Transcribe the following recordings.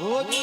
হরি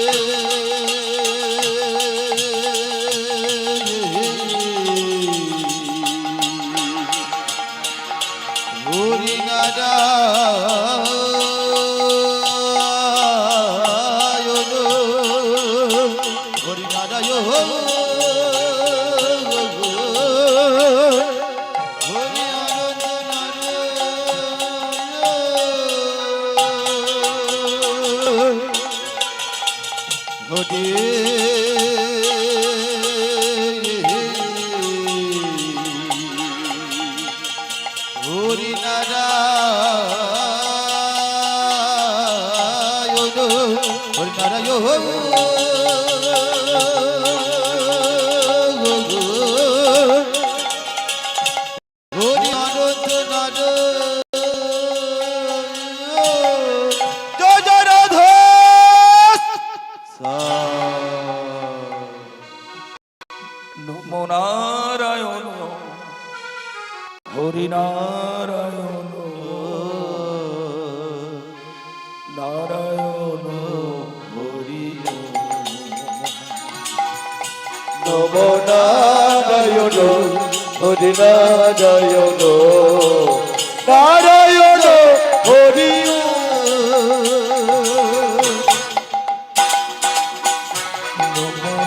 হরি হরি নারায়ণ নারায়ণ হরি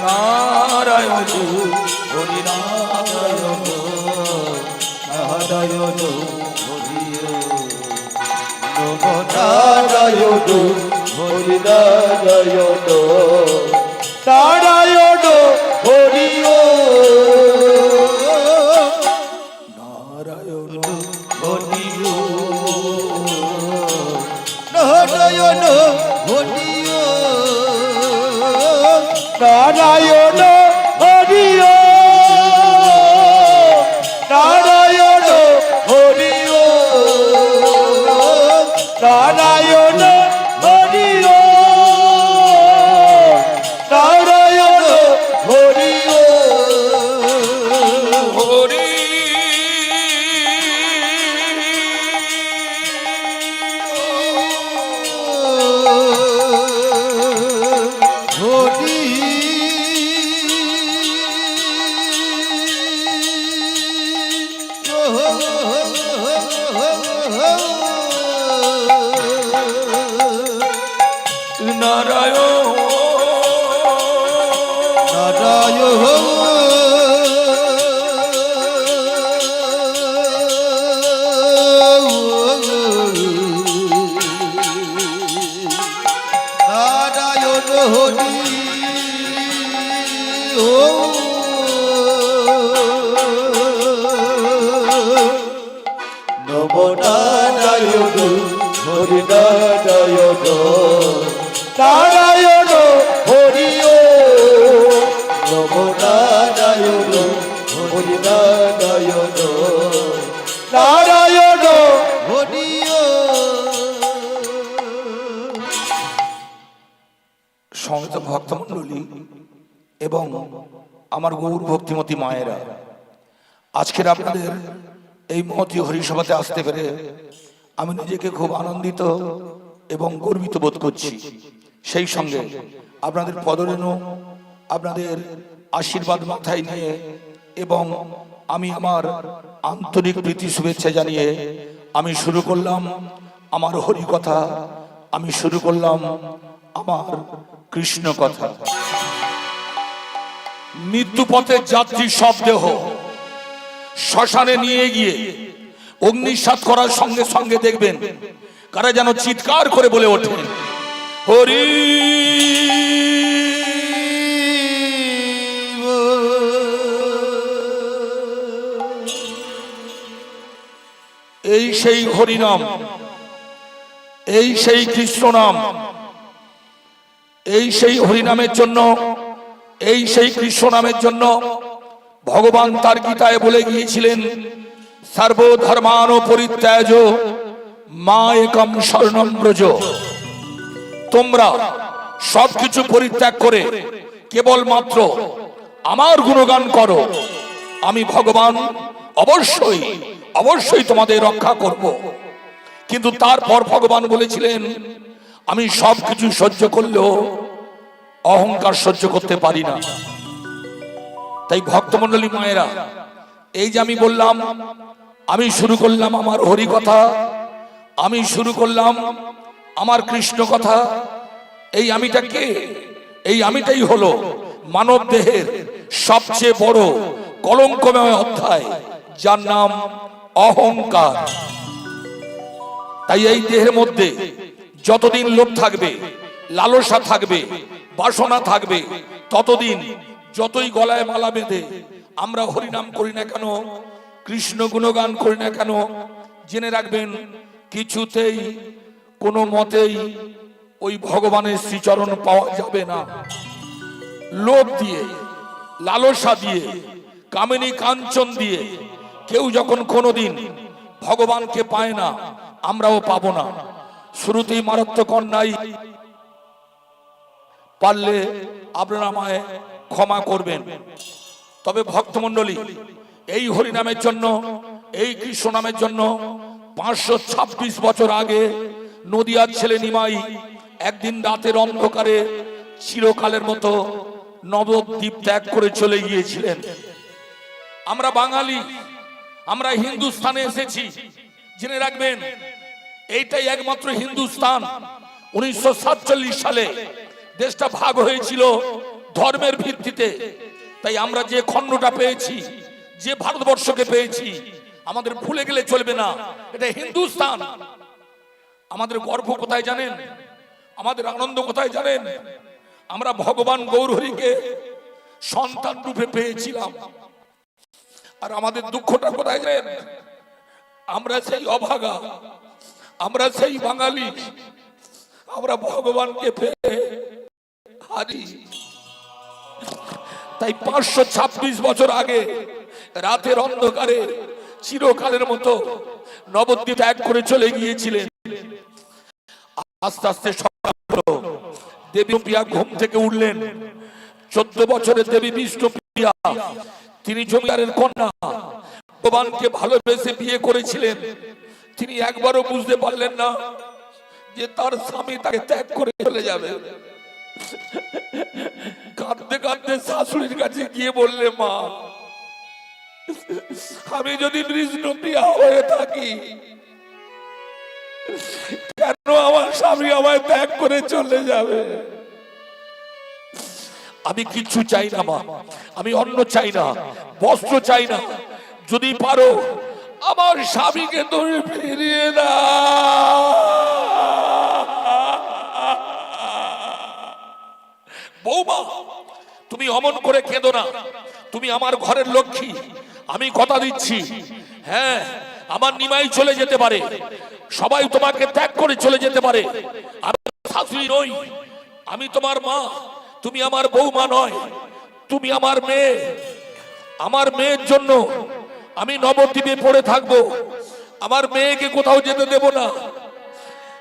নারায়ণ হরি নারায়ণ নারায়ণ হরি নম নারায়ণ হরি নারায়ণ নারায়ণ নারায়ণ নম নারায়ণ হরি নারায়ণ নারায়ণ, হরি নম নারায়ণ, হরি নারায়ণ। নারায়ণ, হরি সমস্ত ভক্তমণ্ডলী এবং আমার গৌর ভক্তিমতী মায়েরা, আজকের আপনাদের এই মহতী হরিসভাতে আসতে পেরে আমি নিজেকে খুব আনন্দিত এবং গর্বিত বোধ করছি। সেই সঙ্গে আপনাদের পদরেণু আপনাদের আশীর্বাদ মাথায় নিয়ে এবং আমি আমার আন্তরিক প্রীতি শুভেচ্ছা জানিয়ে আমি শুরু করলাম আমার হরি কথা আমি শুরু করলাম আমার কৃষ্ণ কথা। মৃত্যুপথের যাত্রী সব দেহ শ্মশানে নিয়ে গিয়ে অগ্নিসাৎ করার সঙ্গে সঙ্গে দেখবেন কারা যেন চিৎকার করে বলে ওঠেন। হরি। এই সেই হরিনাম এই সেই কৃষ্ণ নাম, এই সেই হরিনামের জন্য, এই সেই কৃষ্ণ নামের জন্য ভগবান তার গীতায় বলে গিয়েছিলেন সর্বধর্মান পরিত্যাজ মা একম স্বর্ণম ব্রজ। তোমরা সবকিছু পরিত্যাগ করে কেবলমাত্র আমার গুণগান করো। আমি ভগবান, অবশ্যই অবশ্যই তোমাদের রক্ষা করব। কিন্তু তারপর ভগবান বলেছিলেন, আমি সবকিছু সহ্য করলেও অহংকার সহ্য করতে পারি না। তাই ভক্তমন্ডলী মায়েরা, এই যে আমি বললাম, আমি শুরু করলাম আমার হরি কথা, আমি শুরু করলাম আমার কৃষ্ণ কথা, এই আমিটা কে? এই আমিটাই হলো মানব দেহের সবচেয়ে বড় কলঙ্কময় অধ্যায়, যার নাম অহংকার। তাই এই দেহের মধ্যে যতদিন লোভ থাকবে, লালসা থাকবে, বাসনা থাকবে, ততদিন যতই গলায় মালা বেঁধে আমরা হরিনাম করি না কেন, কৃষ্ণ গুণগান করি না কেন, জেনে রাখবেন, কিছুতেই কোনো মতেই ওই ভগবানের শ্রীচরণ পাওয়া যাবে না। লোভ দিয়ে, লালসা দিয়ে, কামিনী কাঞ্চন দিয়ে কেউ যখন কোনোদিন ভগবানকে পায় না, আমরাও পাবো না। শুরুতেই মারাত্মক অন্যায় পারলে আপনারা আমায় ক্ষমা করবেন। তবে ভক্তমণ্ডলী, এই হরিনামের জন্য, এই কৃষ্ণ নামের জন্য পাঁচশো ছাব্বিশ বছর আগে নদিয়ার ছেলে নিমাই একদিন রাতের অন্ধকারে চিরকালের মতো নবদ্বীপ ত্যাগ করে চলে গিয়েছিলেন। আমরা বাঙালি, আমরা হিন্দুস্তানে এসেছি। জেনে রাখবেন, এইটাই একমাত্র হিন্দুস্তান উনিশশো সালে দেশটা ভাগ হয়েছিল ধর্মের ভিত্তিতে। তাই আমরা যে খণ্ডটা পেয়েছি, যে ভারতবর্ষকে পেয়েছি, আমাদের ভুলে গেলে চলবে না। এটা হিন্দুস্তান আমাদের গর্ব কোথায় জানেন? আমাদের আনন্দ কোথায় জানেন? আমরা ভগবান গৌরহরিকে সন্তান রূপে পেয়েছিলাম। আর আমাদের দুঃখটা কোথায় জানেন? আমরা সেই অভাগা, আমরা সেই বাঙালি, আমরা ভগবানকে পেয়ে হারি। তাই পাঁচশো ছাব্বিশ বছর আগে রাতের অন্ধকারে চিরকালের মতো নবদ্বীপ এক করে চলে গিয়েছিলেন। আস্তে আস্তে দেবী প্রিয়া ঘুম থেকে উঠলেন। চোদ্দ বছরের দেবী বিষ্ণু প্রিয়া, তিনি জমিদারের কন্যা। ভগবানকে ভালোবেসে বিয়ে করেছিলেন। তিনি একবারও বুঝতে পারলেন না যে তার স্বামী তাকে ত্যাগ করে চলে যাবে। কাঁদতে কাঁদতে শাশুড়ির কাছে গিয়ে বললে, মা, আমি যদি বিষ্ণু প্রিয়া হয়ে থাকি কেন আমার স্বামী আমায় ত্যাগ করে চলে যাবে? আমি কিচ্ছু চাই না, মা। আমি অন্ন চাই না, বস্ত্র চাই না। যদি পারো, আমার স্বামীকে তুমি ফিরিয়ে না বৌমা, তুমি অমন করে কেঁদো না। তুমি আমার ঘরের লক্ষ্মী। আমি কথা দিচ্ছি। হ্যাঁ আমার নিমাই চলে যেতে পারে। সবাই তোমাকে ত্যাগ করে চলে যেতে পারে। আমি শাশুড়ি নই। আমি তোমার মা। তুমি আমার বৌমা নয়। তুমি আমার মেয়ে। আমার মেয়ের জন্য আমি নবদ্বীপে পড়ে থাকব। আমার মেয়েকে কোথাও যেতে দেব না।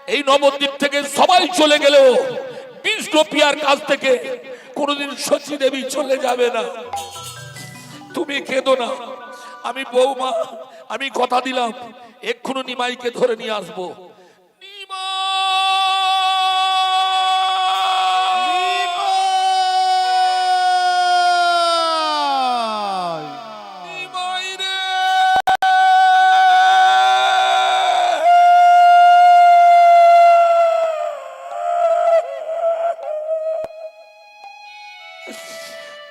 এই নবদ্বীপ থেকে সবাই চলে গেলেও বিষ্ণু পিয়ার কাছ থেকে কোনোদিন শচী দেবী চলে যাবে না। তুমি কেঁদো না। আমি বৌমা। আমি কথা দিলাম। এক্ষুনি নিমাইকে ধরে নিয়ে আসব।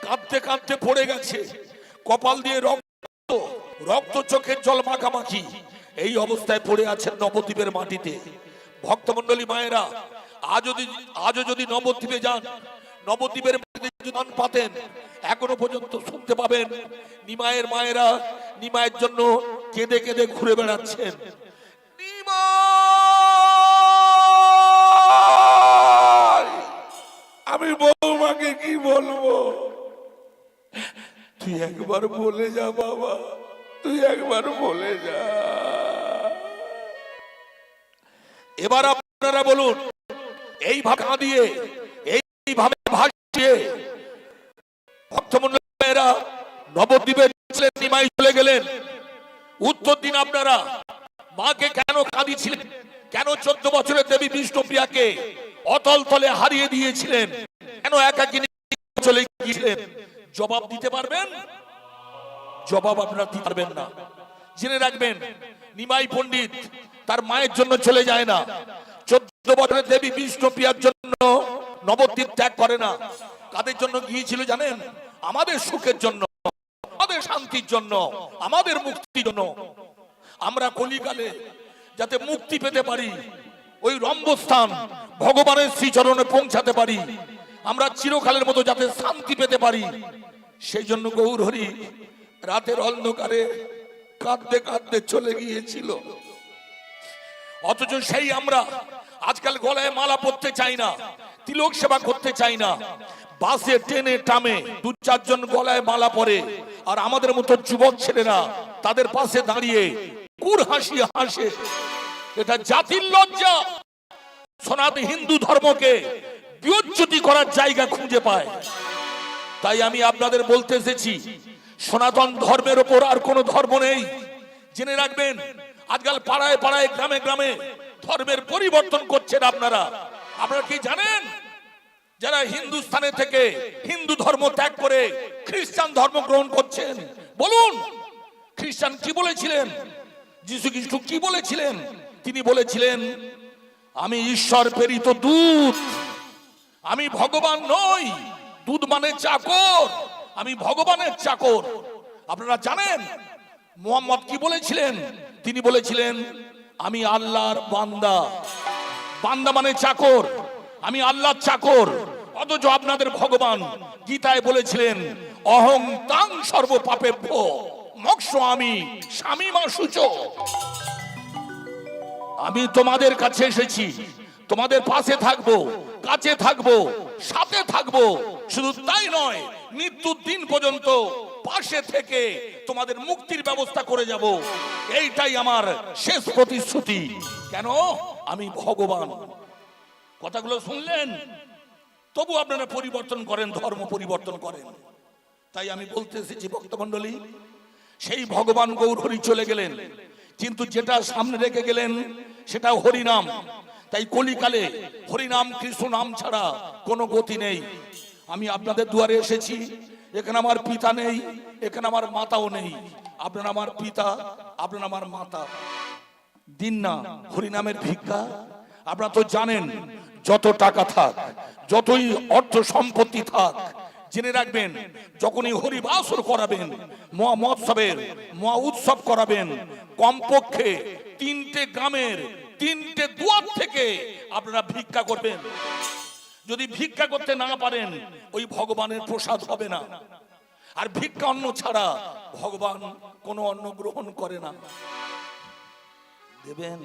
কাঁদতে কাঁদতে পড়ে গেছে। কপাল দিয়ে রক্ত রক্ত চোখের জল মাখামাখি। এই অবস্থায় পড়ে আছেন নবদ্বীপের মাটিতে। ভক্তমণ্ডলী মায়েরা আজ যদি, আজও যদি নবদ্বীপে যান, নবদ্বীপের পাতেন, এখনও পর্যন্ত শুনতে পাবেন নিমায়ের মায়েরা নিমায়ের জন্য কেঁদে কেঁদে ঘুরে বেড়াচ্ছেন। আমি বৌমাকে কি বলব? তুই একবার বলে যা বাবা, তুই একবার বলে যা। এবার আপনারা বলুন, এই এইভাবে কাঁদিয়ে এইভাবে ভাসিয়ে ভক্তমন্ডলীরা নবদ্বীপের ছিলেন, নিমাই চলে গেলেন। উত্তর দিন আপনারা, মাকে কেন কাঁদিয়েছিলেন কেন চোদ্দ বছরের দেবী বিষ্ণুপ্রিয়াকে অতল তলে হারিয়ে দিয়েছিলেন? কেন একাকিনী চলে গিয়েছিলেন? জবাব দিতে পারবেন? জবাব আপনারা দিতে পারবেন না। জেনে রাখবেন, নিমাই পণ্ডিত তার মায়ের জন্য চলে যায় না। চোদ্দ বছরের দেবী বিষ্ণুপ্রিয়ার জন্য নবদ্বীপ ত্যাগ করে না। কাদের জন্য গিয়েছিল জানেন? আমাদের সুখের জন্য, আমাদের শান্তির জন্য, আমাদের মুক্তির জন্য। আমরা কলিকালে যাতে মুক্তি পেতে পারি, ওই রম্বস্থান ভগবানের শ্রীচরণে পৌঁছাতে পারি। আমরা চিরকালের মতো যাতে শান্তি পেতে পারি। সেই জন্য গৌরহরি রাতের অন্ধকারে কাঁদতে কাঁদতে চলে গিয়েছিল। অথচ সেই আমরা আজকাল গলায় মালা পরতে চাই না, তিলক সেবা করতে চাই না। বাসে, ট্রেনে টামে দু চারজন গলায় মালা পরে আর আমাদের মতো যুবক ছেলেরা তাদের পাশে দাঁড়িয়ে কুর হাসি হাসে। এটা জাতির লজ্জা। সনাতন হিন্দু ধর্মকে বিচ্যুতি করার জায়গা খুঁজে পায়, তাই আমি আপনাদের বলতে এসেছি, সনাতন ধর্মের ওপর আর কোনো ধর্ম নেই। জেনে রাখবেন, আজকাল পাড়ায় পাড়ায়, গ্রামে গ্রামে ধর্মের পরিবর্তন করছেন আপনারা। আপনারা কি জানেন? যারা হিন্দুস্তানে থেকে হিন্দু ধর্ম ত্যাগ করে খ্রিস্টান ধর্ম গ্রহণ করছেন, বলুন, খ্রিস্টান কি বলেছিলেন? যিশু খ্রিস্ট কি বলেছিলেন? তিনি বলেছিলেন, আমি ঈশ্বর প্রেরিত দূত আমি ভগবান নই, দুধ মানে চাকর, আমি ভগবানের চাকর। আপনারা জানেন, মোহাম্মদ কি বলেছিলেন? তিনি বলেছিলেন, আমি আল্লাহর বান্দা। বান্দা মানে চাকর, আমি আল্লাহর চাকর। অথচ আপনাদের ভগবান গীতায় বলেছিলেন, অহং তাং সর্ব মক্ষ আমি, স্বামী মা সূচ। আমি তোমাদের কাছে এসেছি, তোমাদের পাশে থাকব কাছে থাকব, সাথে থাকব। শুধু তাই নয়, মৃত্যুর দিন পর্যন্ত পাশে থেকে তোমাদের মুক্তির ব্যবস্থা করে যাব। এইটাই আমার শেষ প্রতিশ্রুতি। কেন? আমি ভগবান। কথাগুলো শুনলেন? তবু আপনারা পরিবর্তন করেন, ধর্ম পরিবর্তন করেন। তাই আমি বলতে এসেছি, ভক্তমণ্ডলী, সেই ভগবান গৌর হরি চলে গেলেন। কিন্তু যেটা সামনে রেখে গেলেন সেটা হরিনাম। তাই কলিকালে হরিনাম কৃষ্ণ নাম ছাড়া কোনো গতি নেই। আমি আপনাদের দুয়ারে এসেছি, এখানে আমার পিতা নেই, এখানে আমার মাতাও নেই। আপনার আমার পিতা, আপনার আমার মাতা। দিন না, হরিনামের ভিক্ষা। আপনারা তো জানেন, যত টাকা থাক, যতই অর্থ সম্পত্তি থাক, জেনে রাখবেন, যখনই হরিবাসর করাবেন, মহা মহোৎসবের, মহা উৎসব করাবেন, কমপক্ষে তিনটে গ্রামের তিনটে দুয়ার থেকে আপনারা ভিক্ষা করবেন। যদি ভিক্ষা করতে না পারেন, ওই ভগবানের প্রসাদ হবে না। আর ভিক্ষা অন্ন ছাড়া ভগবান কোনো অন্ন গ্রহণ করে না। দেবেন?